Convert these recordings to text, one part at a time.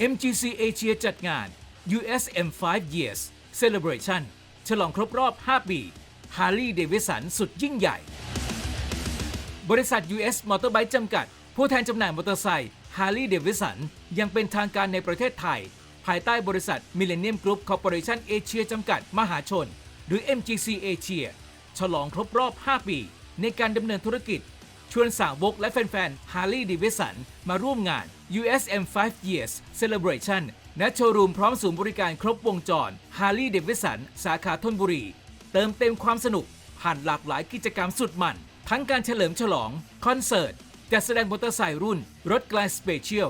MGC Asia จัดงาน USM 5 Years Celebration ฉลองครบรอบ 5 ปี Harley Davidson สุดยิ่งใหญ่ บริษัท US Motorbike จำกัด ผู้แทนจำหน่ายมอเตอร์ไซค์ Harley Davidson ยังเป็นทางการในประเทศไทย ภายใต้บริษัท Millennium Group Corporation Asia จำกัด มหาชน หรือ MGC Asia ฉลองครบรอบ 5 ปี ในการดำเนินธุรกิจ ชวนสาวกและแฟนๆ Harley Davidson มาร่วมงาน USM 5 Years Celebration ณโชว์รูมพร้อมศูนย์บริการครบวงจร Harley Davidson สาขาธนบุรี เติมเต็มความสนุก ผ่านหลากหลายกิจกรรมสุดมัน ทั้งการเฉลิมฉลอง คอนเสิร์ตจัดแสดงมอเตอร์ไซค์รุ่น รถกลายสเปเชียล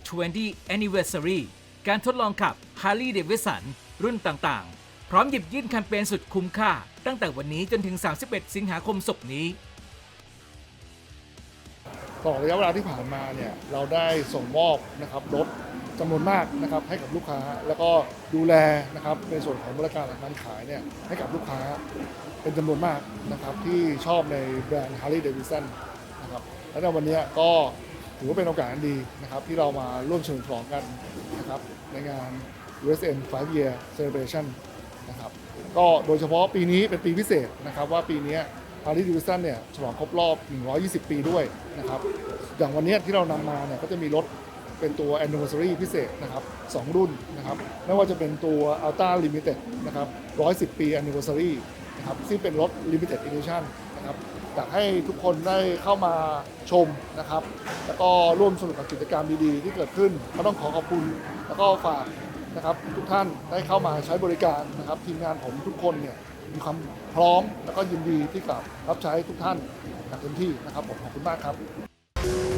120 Anniversary การทดลองขับ Harley Davidson รุ่นต่างๆ พร้อมหยิบยื่นแคมเปญสุดคุ้มค่า ตั้งแต่วันนี้จนถึง 31 สิงหาคมศกนี้ ตลอดระยะเวลาที่ผ่านมาเนี่ยเราได้ส่งมอบนะครับรถจำนวนมากนะครับให้กับลูกค้าแล้วก็ดูแลนะครับในส่วนของบริการหลังการขายเนี่ยให้กับลูกค้าเป็นจำนวนมากนะครับที่ชอบในแบรนด์ Harley Davidson นะครับและในวันนี้ก็ถือว่าเป็นโอกาสดีนะครับที่เรามาร่วมเฉลิมฉลองกันนะครับในงาน USM 5 Year Celebration นะครับก็โดยเฉพาะปีนี้เป็นปีพิเศษนะครับว่าปีนี้ ฮาร์ลีดิวิสันเนี่ยฉลองครบรอบ 120 ปีด้วยนะครับ อย่างวันนี้ที่เรานำมาเนี่ยก็จะมีรถเป็นตัว anniversary พิเศษนะครับ2รุ่นนะครับ ไม่ว่าจะเป็นตัว Ultra Limited นะครับ 110 ปี anniversary นะครับซึ่งเป็นรถ limited edition นะครับอยากให้ทุกคนได้เข้ามาชมนะครับ แล้วก็ร่วมสนุกกับกิจกรรมดีๆ ที่เกิดขึ้นก็ต้องขอขอบคุณ แล้วก็ฝากนะครับทุกท่านได้เข้ามาใช้บริการนะครับทีมงานผมทุกคนเนี่ย มีความพร้อมแล้วก็ยินดีที่จะรับใช้ทุกท่านอย่างเต็มที่นะครับผมขอบคุณมากครับ